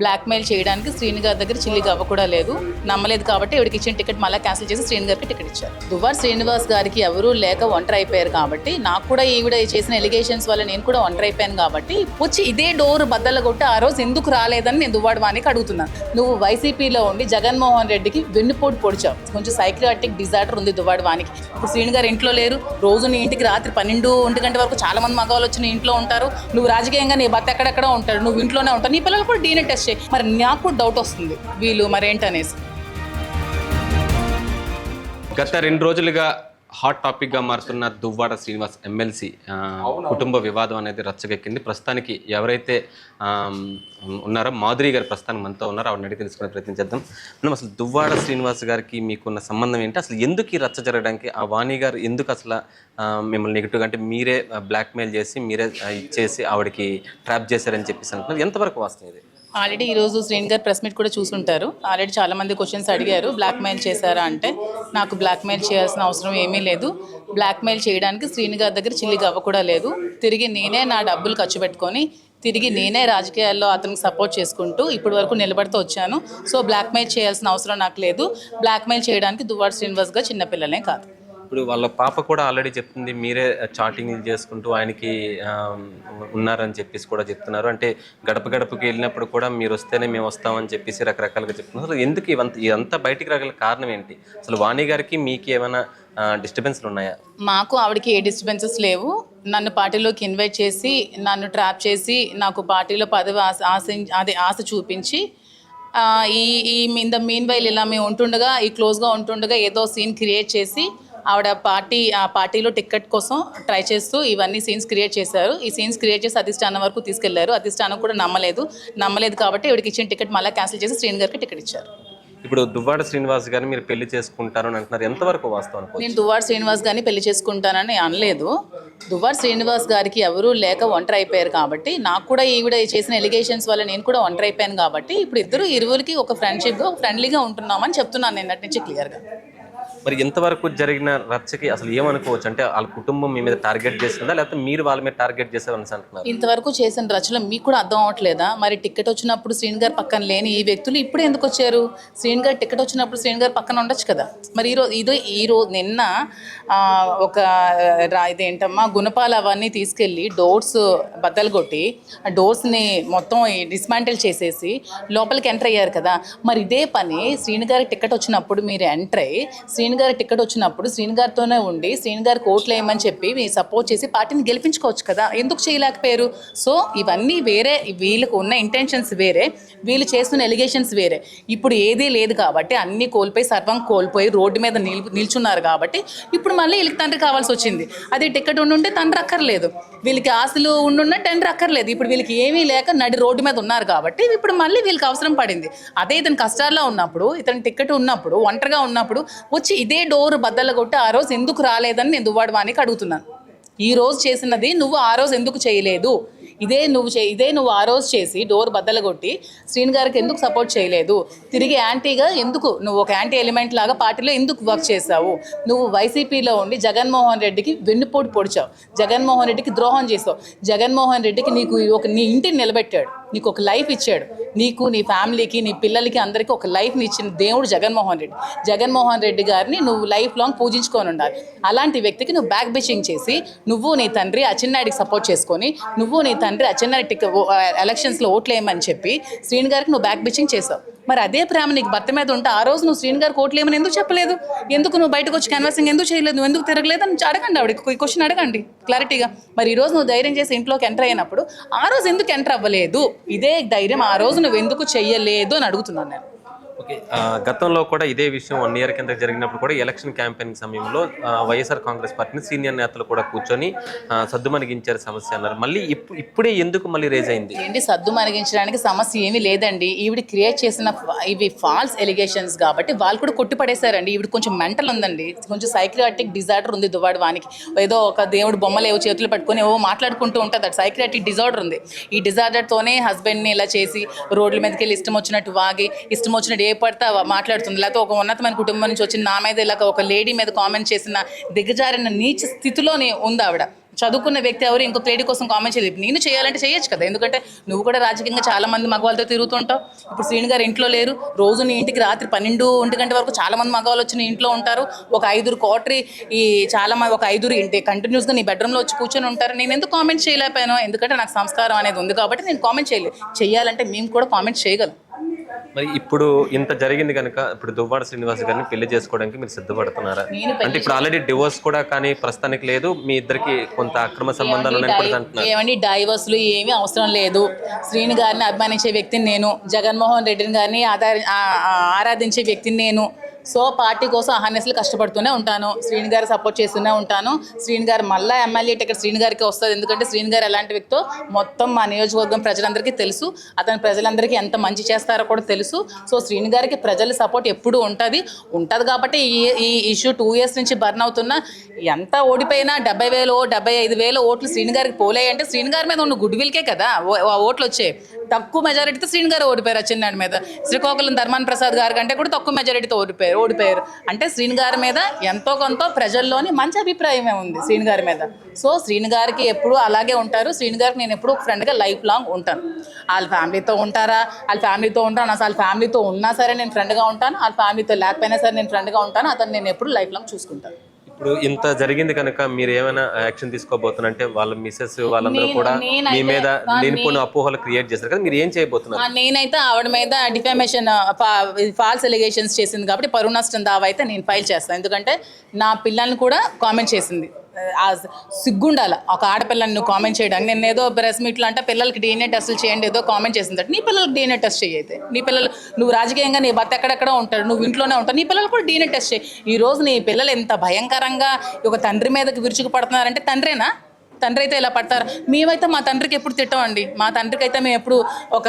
Blackmail చేయడానికి శ్రీని గారి దగ్గర చిల్లి గవ్వ కూడా లేదు. నమ్మలేదు కాబట్టి ఇవిడికి ఇచ్చిన టికెట్ మళ్ళీ క్యాన్సిల్ చేసి శ్రీని గారికి టికెట్ ఇచ్చారు. దువ్వార్ శ్రీనివాస్ గారికి ఎవరూ లేక ఒంటరి అయిపోయారు కాబట్టి నాకు కూడా ఈవిడ చేసిన ఎలిగేషన్స్ వల్ల నేను కూడా ఒంటరి అయిపోయాను కాబట్టి వచ్చి ఇదే డోర్ బద్దలు కొట్టి ఆ రోజు ఎందుకు రాలేదని నేను దువ్వాడు వానికి అడుగుతున్నాను నువ్వు వైసీపీలో ఉండి జగన్మోహన్ రెడ్డికి వెన్నుపోటు పొడిచావు. కొంచెం సైక్రాటిక్ డిజార్డర్ ఉంది దువ్వాడు వానికి ఇప్పుడు శ్రీని గారు ఇంట్లో లేరు. రోజు నీ ఇంటికి రాత్రి పన్నెండు ఒంటి గంట వరకు చాలా మంది మగవాళ్ళు వచ్చి నీ ఇంట్లో ఉంటారు. నువ్వు రాజకీయంగా నీ భర్త ఎక్కడెక్కడ ఉంటాడు. నువ్వు ఇంట్లోనే ఉంటావు. నీ పిల్లలు కూడా డీనే టెస్ట్ చేయి మరి నాకు డౌట్ వస్తుంది. వీళ్ళు మరేంటనేసి. గత రెండు రోజులుగా హాట్ టాపిక్గా మారుతున్న దువ్వాడ శ్రీనివాస్ ఎమ్మెల్సీ ఆ, కుటుంబ వివాదం అనేది రచ్చగెక్కింది. ప్రస్తుతానికి ఎవరైతే ఉన్నారో మాధురి గారు ప్రస్తుతానికి మనతో ఉన్నారో ఆవిడని అడిగి తెలుసుకునే ప్రయత్నం చేద్దాం. మనం అసలు దువ్వాడ శ్రీనివాస్ గారికి మీకున్న సంబంధం ఏంటి? అసలు ఎందుకు ఈ రచ్చ జరగడానికి ఆ వాణి గారు ఎందుకు అసలు మిమ్మల్ని నెగిటివ్గా అంటే మీరే బ్లాక్మెయిల్ చేసి మీరే ఇచ్చేసి ఆవిడకి ట్రాప్ చేశారని చెప్పేసి అంటున్నారు. ఎంతవరకు వాస్తవం ఇది? ఆల్రెడీ ఈరోజు శ్రీని గారు ప్రెస్ మీట్ కూడా చూసుంటారు. ఆల్రెడీ చాలామంది క్వశ్చన్స్ అడిగారు. బ్లాక్మెయిల్ చేశారా అంటే నాకు బ్లాక్మెయిల్ చేయాల్సిన అవసరం ఏమీ లేదు. బ్లాక్మెయిల్ చేయడానికి శ్రీని గారి దగ్గర చిల్లి గవ్వ కూడా లేదు. తిరిగి నేనే నా డబ్బులు ఖర్చు పెట్టుకొని తిరిగి నేనే రాజకీయాల్లో అతనికి సపోర్ట్ చేసుకుంటూ ఇప్పటి వరకు నిలబడుతూ వచ్చాను. సో బ్లాక్మెయిల్ చేయాల్సిన అవసరం నాకు లేదు. బ్లాక్మెయిల్ చేయడానికి దువ్వాడు శ్రీనివాస్ గారు చిన్నపిల్లలే కాదు. ఇప్పుడు వాళ్ళ పాప కూడా ఆల్రెడీ చెప్తుంది మీరే చాటింగ్ చేసుకుంటూ ఆయనకి ఉన్నారని చెప్పేసి కూడా చెప్తున్నారు. అంటే గడప గడపకి వెళ్ళినప్పుడు కూడా మీరు వస్తేనే మేము వస్తామని చెప్పేసి రకరకాలుగా చెప్తున్నారు. ఎందుకు ఇవంత ఇదంతా బయటికి రాగల కారణం ఏంటి? అసలు వాణి గారికి మీకు ఏమైనా డిస్టర్బెన్స్లు ఉన్నాయా? మాకు ఆవిడకి ఏ డిస్టర్బెన్సెస్ లేవు. నన్ను పార్టీలోకి ఇన్వైట్ చేసి నన్ను ట్రాప్ చేసి నాకు పార్టీలో పదవి ఆశ ఆశ అదే ఆశ చూపించి ఈ ఈ ఇన్ ద మీన్ వైల్ ఇలా మేము ఉంటుండగా ఈ క్లోజ్గా ఉంటుండగా ఏదో సీన్ క్రియేట్ చేసి ఆవిడ పార్టీ ఆ పార్టీలో టికెట్ కోసం ట్రై చేస్తూ ఇవన్నీ సీన్స్ క్రియేట్ చేశారు. ఈ సీన్స్ క్రియేట్ చేసి అధిష్టానం వరకు తీసుకెళ్ళారు. అధిష్టానం కూడా నమ్మలేదు. నమ్మలేదు కాబట్టి ఇవిడికి ఇచ్చిన టికెట్ మళ్ళీ క్యాన్సిల్ చేసి శ్రీని గారికి టికెట్ ఇచ్చారు. ఇప్పుడు దువ్వాడ శ్రీనివాస్ గారిని మీరు పెళ్ళి చేసుకుంటారు అని అంటున్నారు. ఎంతవరకు వాస్తవం నేను దువ్వాడు శ్రీనివాస్ గారిని పెళ్ళి చేసుకుంటానని అనలేదు. దువ్వాడు శ్రీనివాస్ గారికి ఎవరూ లేక ఒంటరి అయిపోయారు కాబట్టి నాకు కూడా ఈవిడ చేసిన ఎలిగేషన్స్ వల్ల నేను కూడా ఒంటరి అయిపోయాను కాబట్టి ఇప్పుడు ఇద్దరు ఇరువురికి ఒక ఫ్రెండ్షిప్గా ఫ్రెండ్లీగా ఉంటున్నామని చెప్తున్నాను నిన్నటి నుంచి క్లియర్గా మరి ఎంతవరకు జరిగిన రచ్చకి అసలు ఏమనుకోవచ్చు? అంటే వాళ్ళ కుటుంబం మీ మీద టార్గెట్ చేసిందా? లేకపోతే మీరు వాళ్ళ మీద టార్గెట్ చేసారని అంటున్నారు? ఇంతవరకు చేసిన రచనలు మీకు కూడా అర్థం అవ్వట్లేదా? మరి టికెట్ వచ్చినప్పుడు శ్రీని గారు పక్కన లేని ఈ వ్యక్తులు ఇప్పుడు ఎందుకు వచ్చారు? శ్రీని గారు టికెట్ వచ్చినప్పుడు శ్రీని గారు పక్కన ఉండొచ్చు కదా? మరి ఈరోజు ఇదో ఈరోజు నిన్న ఒక ఇదేంటమ్మా గుణపాలు అవన్నీ తీసుకెళ్ళి డోర్స్ బద్దలు కొట్టి ఆ డోర్స్ని మొత్తం డిస్మాంటిల్ చేసేసి లోపలికి ఎంటర్ అయ్యారు కదా? మరి ఇదే పని శ్రీని గారి టికెట్ వచ్చినప్పుడు మీరు ఎంటర్ అయ్యి శ్రీని గారి టికెట్ వచ్చినప్పుడు శ్రీని గారితోనే ఉండి శ్రీని గారికి ఓట్లు వేయమని చెప్పి మీ సపోర్ట్ చేసి పార్టీని గెలిపించుకోవచ్చు కదా? ఎందుకు చేయలేకపోయారు? సో ఇవన్నీ వేరే వీళ్ళకు ఉన్న ఇంటెన్షన్స్ వేరే వీళ్ళు చేస్తున్న ఎలిగేషన్స్ వేరే. ఇప్పుడు ఏదీ లేదు కాబట్టి అన్నీ కోల్పోయి సర్వం కోల్పోయి రోడ్డు మీద నిల్ నిల్చున్నారు కాబట్టి ఇప్పుడు మళ్ళీ వీళ్ళకి తండ్రి కావాల్సి వచ్చింది. అదే టికెట్ ఉండుంటే తండ్రి అక్కర్లేదు. వీళ్ళకి ఆస్తులు ఉండున్న టెండర్ అక్కర్లేదు. ఇప్పుడు వీళ్ళకి ఏమీ లేక నడి రోడ్డు మీద ఉన్నారు కాబట్టి ఇప్పుడు మళ్ళీ వీళ్ళకి అవసరం పడింది. అదే ఇతను కష్టాల్లో ఉన్నప్పుడు ఇతని టికెట్ ఉన్నప్పుడు ఒంటరిగా ఉన్నప్పుడు వచ్చి ఇదే డోర్ బద్దలగొట్టి ఆ రోజు ఎందుకు రాలేదని నేను దువ్వాడవానికి అడుగుతున్నాను. ఈ రోజు చేసినది నువ్వు ఆ రోజు ఎందుకు చేయలేదు? ఇదే నువ్వు చే ఇదే నువ్వు ఆ రోజు చేసి డోర్ బద్దలగొట్టి శ్రీని గారికి ఎందుకు సపోర్ట్ చేయలేదు? తిరిగి యాంటీగా ఎందుకు? నువ్వు ఒక యాంటీ ఎలిమెంట్ లాగా పార్టీలో ఎందుకు వర్క్ చేసావు నువ్వు వైసీపీలో ఉండి జగన్మోహన్ రెడ్డికి వెన్నుపోటు పొడిచావు. జగన్మోహన్ రెడ్డికి ద్రోహం చేసావు జగన్మోహన్ రెడ్డికి నీకు ఒక నీ ఇంటిని నిలబెట్టాడు. నీకు ఒక లైఫ్ ఇచ్చాడు. నీకు నీ ఫ్యామిలీకి నీ పిల్లలకి అందరికీ ఒక లైఫ్ని ఇచ్చిన దేవుడు జగన్మోహన్ రెడ్డి. జగన్మోహన్ రెడ్డి గారిని నువ్వు లైఫ్ లాంగ్ పూజించుకొని ఉండాలి. అలాంటి వ్యక్తికి నువ్వు బ్యాక్ బిచింగ్ చేసి నువ్వు నీ తండ్రి అచ్చెన్నాయుడికి సపోర్ట్ చేసుకొని నువ్వు నీ తండ్రి అచ్చెన్నాయుడు ఎలక్షన్స్లో ఓట్లేయమని చెప్పి శ్రీని గారికి నువ్వు బ్యాక్ బిచింగ్ చేసావు. మరి అదే ప్రేమ నీకు భర్త మీద ఉంటే ఆ రోజు నువ్వు శ్రీని గారు ఓట్లు ఎందుకు చెప్పలేదు? ఎందుకు నువ్వు బయటకు వచ్చి క్యాన్వాసింగ్ ఎందుకు చేయలేదు? నువ్వు ఎందుకు తిరగలేదు అని అడగండి ఆవిడ. క్వశ్చన్ అడగండి క్లారిటీగా మరి ఈ రోజు నువ్వు ధైర్యం చేసి ఇంట్లోకి ఎంటర్ అయినప్పుడు ఆ రోజు ఎందుకు ఎంటర్ అవ్వలేదు? ఇదే ధైర్యం ఆ రోజు నువ్వు ఎందుకు చెయ్యలేదు అని అడుగుతున్నాను నేను. ఓకే. గతంలో కూడా ఇదే విషయం వన్ ఇయర్ కింద జరిగినప్పుడు కూడా ఎలక్షన్ క్యాంపెయిన్ సమయంలో వైఎస్ఆర్ కాంగ్రెస్ పార్టీని సీనియర్ నేతలు కూడా కూర్చొని సద్దు మరిగించారు సమస్య అన్నారు. మళ్ళీ ఇప్పు- ఇప్పుడే ఎందుకు మళ్ళీ రేజ్ అయింది? ఏంటి సద్దు మరిగించడానికి సమస్య ఏమీ లేదండి. ఈవిడ క్రియేట్ చేసిన ఇవి ఫాల్స్ ఎలిగేషన్స్ కాబట్టి వాళ్ళు కూడా కొట్టిపడేశారండి. ఈవిడ కొంచెం మెంటల్ ఉందండి. కొంచెం సైక్రియాటిక్ డిజార్డర్ ఉంది దువ్వాడు వానికి. ఏదో ఒక దేవుడు బొమ్మలు ఏవో చేతులు పట్టుకొని ఏవో మాట్లాడుకుంటూ ఉంటుంది. అది సైక్రియాటిక్ డిజార్డర్ ఉంది. ఈ డిజార్డర్తోనే హస్బెండ్ని ఇలా చేసి రోడ్ల మీదకి వెళ్ళి ఇష్టం వచ్చినట్టు వాగి ఇష్టం వచ్చినట్టు ఏ పడితే మాట్లాడుతుంది. లేకపోతే ఒక ఉన్నతమైన కుటుంబం నుంచి వచ్చిన నా మీద ఇలాగ ఒక లేడీ మీద కామెంట్ చేసిన దిగజారిన నీచ స్థితిలోనే ఉంది ఆవిడ. చదువుకున్న వ్యక్తి ఎవరు ఇంకొక లేడీ కోసం కామెంట్ చేయలేదు. నేను చేయాలంటే చేయొచ్చు కదా. ఎందుకంటే నువ్వు కూడా రాజకీయంగా చాలా మంది మగవాళ్ళతో తిరుగుతుంటావు. ఇప్పుడు శ్రీని గారు ఇంట్లో లేరు. రోజు నీ ఇంటికి రాత్రి పన్నెండు ఒంటి గంట వరకు చాలా మంది మగవాళ్ళు వచ్చి నీ ఇంట్లో ఉంటారు. ఒక ఐదుగురు కోటరీ ఈ చాలా మంది ఒక ఐదుగురు ఇంటి కంటిన్యూస్గా నీ బెడ్రూమ్లో వచ్చి కూర్చొని ఉంటారు. నేను ఎందుకు కామెంట్ చేయలేకపోయాను? ఎందుకంటే నాకు సంస్కారం అనేది ఉంది కాబట్టి నేను కామెంట్ చేయలేదు. చేయాలంటే మేము కూడా కామెంట్ చేయగలం. మరి ఇప్పుడు ఇంత జరిగింది కనుక ఇప్పుడు దువ్వాడ శ్రీనివాస్ గారిని పెళ్ళి చేసుకోవడానికి మీరు సిద్ధపడుతున్నారా? నేను అంటే ఇప్పుడు ఆల్రెడీ డివోర్స్ కూడా కానీ ప్రస్తుతానికి లేదు. మీ ఇద్దరికి కొంత అక్రమ సంబంధాలు ఏమండి డైవర్స్లు ఏమీ అవసరం లేదు. శ్రీని గారిని అభిమానించే వ్యక్తిని నేను జగన్మోహన్ రెడ్డిని గారిని ఆధారి ఆరాధించే వ్యక్తిని నేను. సో పార్టీ కోసం అహర్నెస్లు కష్టపడుతూనే ఉంటాను. శ్రీని గారు సపోర్ట్ చేస్తూనే ఉంటాను. శ్రీని గారు మళ్ళీ ఎమ్మెల్యే టికెట్ శ్రీని గారికి వస్తుంది. ఎందుకంటే శ్రీని గారు ఎలాంటి వ్యక్తో? మొత్తం మా నియోజకవర్గం ప్రజలందరికీ తెలుసు. అతను ప్రజలందరికీ ఎంత మంచి చేస్తారో కూడా తెలుసు. సో శ్రీని గారికి ప్రజల సపోర్ట్ ఎప్పుడు ఉంటుంది. ఉంటుంది కాబట్టి ఈ ఈ ఇష్యూ టూ ఇయర్స్ నుంచి బర్న్ అవుతున్నా ఎంత ఓడిపోయినా డెబ్బై వేలు డెబ్బై ఐదు వేల ఓట్లు శ్రీని గారికి పోలే అంటే శ్రీని గారి మీద ఉన్న గుడ్ విల్కే కదా. ఓ- ఆ ఓట్లు వచ్చాయి తక్కువ మెజారిటీతో శ్రీని గారు ఓడిపోయారు చిన్నాడి మీద. శ్రీకాకుళం ధర్మాన్ ప్రసాద్ గారి కంటే కూడా తక్కువ మెజారిటీతో ఓడిపోయారు. ఓడిపోయారు. అంటే శ్రీని గారి మీద ఎంతో కొంత ప్రజల్లోని మంచి అభిప్రాయమే ఉంది శ్రీని గారి మీద. సో శ్రీని గారికి ఎప్పుడు అలాగే ఉంటారు. శ్రీని గారికి నేను ఎప్పుడు ఫ్రెండ్గా లైఫ్ లాంగ్ ఉంటాను. వాళ్ళ ఫ్యామిలీతో ఉంటారా? వాళ్ళ ఫ్యామిలీతో ఉంటాను అసలు వాళ్ళ ఫ్యామిలీతో ఉన్నా సరే నేను ఫ్రెండ్గా ఉంటాను. వాళ్ళ ఫ్యామిలీతో లేకపోయినా సరే నేను ఫ్రెండ్గా ఉంటాను. అతను నేను ఎప్పుడు లైఫ్ లాంగ్ చూసుకుంటాను. ఇప్పుడు ఇంత జరిగింది కనుక మీరు ఏమైనా యాక్షన్ తీసుకోబోతున్నారంటే వాళ్ళ మిసెస్ వాళ్ళందరూ కూడా మీ మీద లేనిపోయిన అపోహలు క్రియేట్ చేస్తారు. కదా మీరు ఏం చేయబోతున్నారు? నేనైతే ఆవిడ మీద డిఫామేషన్ ఫాల్స్ ఎలిగేషన్స్ చేసింది కాబట్టి పరువు నష్టం దావా అయితే నేను ఫైల్ చేస్తాను ఎందుకంటే నా పిల్లల్ని కూడా కామెంట్ చేసింది. సిగ్గుండాల. ఒక ఆడపిల్లని నువ్వు కామెంట్ చేయడానికి. నేను ఏదో ప్రెస్ మీట్లో అంటే పిల్లలకి డిఎన్ఏ టెస్టులు చేయండి ఏదో కామెంట్ చేసింది నీ పిల్లలకి డిఎన్ఏ టెస్ట్ చేయైతే నీ పిల్లలు నువ్వు రాజకీయంగా నీ భర్త ఎక్కడెక్కడ ఉంటాడు నువ్వు ఇంట్లోనే ఉంటావు నీ పిల్లలు కూడా డిఎన్ఏ టెస్ట్ చేయి ఈ రోజు నీ పిల్లలు ఎంత భయంకరంగా ఒక తండ్రి మీదకి విరుచుకు పడుతున్నారంటే తండ్రేనా? తండ్రి అయితే ఇలా పడతారు. మేమైతే మా తండ్రికి ఎప్పుడు తిట్టమండి మా తండ్రికి అయితే మేము ఎప్పుడు ఒక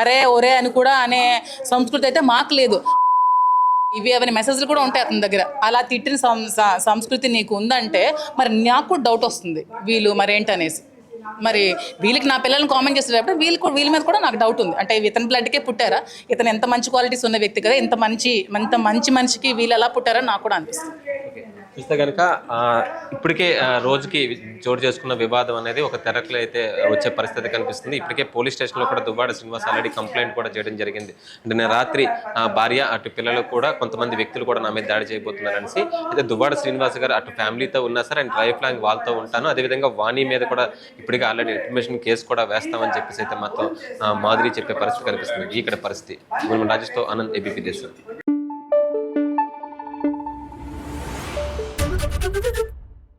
అరే ఒరే అని కూడా అనే సంస్కృతి అయితే మాకు లేదు. ఇవి అవన్నీ మెసేజ్లు కూడా ఉంటాయి అతని దగ్గర. అలా తిట్టిన సం- సంస్కృతి నీకు ఉందంటే మరి నాకు కూడా డౌట్ వస్తుంది. వీళ్ళు మరి ఏంటనేసి. మరి వీళ్ళకి నా పిల్లల్ని కామెంట్ చేసేటప్పుడు వీళ్ళు కూడా- వీళ్ళ మీద కూడా నాకు డౌట్ ఉంది. అంటే ఇతని బ్లడ్కే పుట్టారా? ఇతను ఎంత మంచి క్వాలిటీస్ ఉన్న వ్యక్తి కదా? ఇంత మంచి ఇంత మంచి మనిషికి వీళ్ళు ఎలా పుట్టారో నాకు కూడా అనిపిస్తుంది. చూస్తే కనుక ఇప్పటికే రోజుకి చోటు చేసుకున్న వివాదం అనేది ఒక తెరకులో అయితే వచ్చే పరిస్థితి కనిపిస్తుంది. ఇప్పటికే పోలీస్ స్టేషన్లో కూడా దువ్వాడ శ్రీనివాస్ ఆల్రెడీ కంప్లైంట్ కూడా చేయడం జరిగింది. అంటే నేను రాత్రి భార్య అటు పిల్లలు కూడా కొంతమంది వ్యక్తులు కూడా నా మీద దాడి చేయబోతున్నారనేసి అయితే దువ్వాడ శ్రీనివాస్ గారు అటు ఫ్యామిలీతో ఉన్నా సరే అండ్ లైఫ్ లాంగ్ వాళ్ళతో ఉంటాను. అదేవిధంగా వాణి మీద కూడా ఇప్పటికే ఆల్రెడీ ఇన్ఫర్మేషన్ కేసు కూడా వేస్తామని చెప్పేసి అయితే మాత్రం మాదిరి చెప్పే పరిస్థితి కనిపిస్తుంది. ఇక్కడ పరిస్థితి. మనం రాజేష్తో ఆనంద్ ఏబీపీ దేశం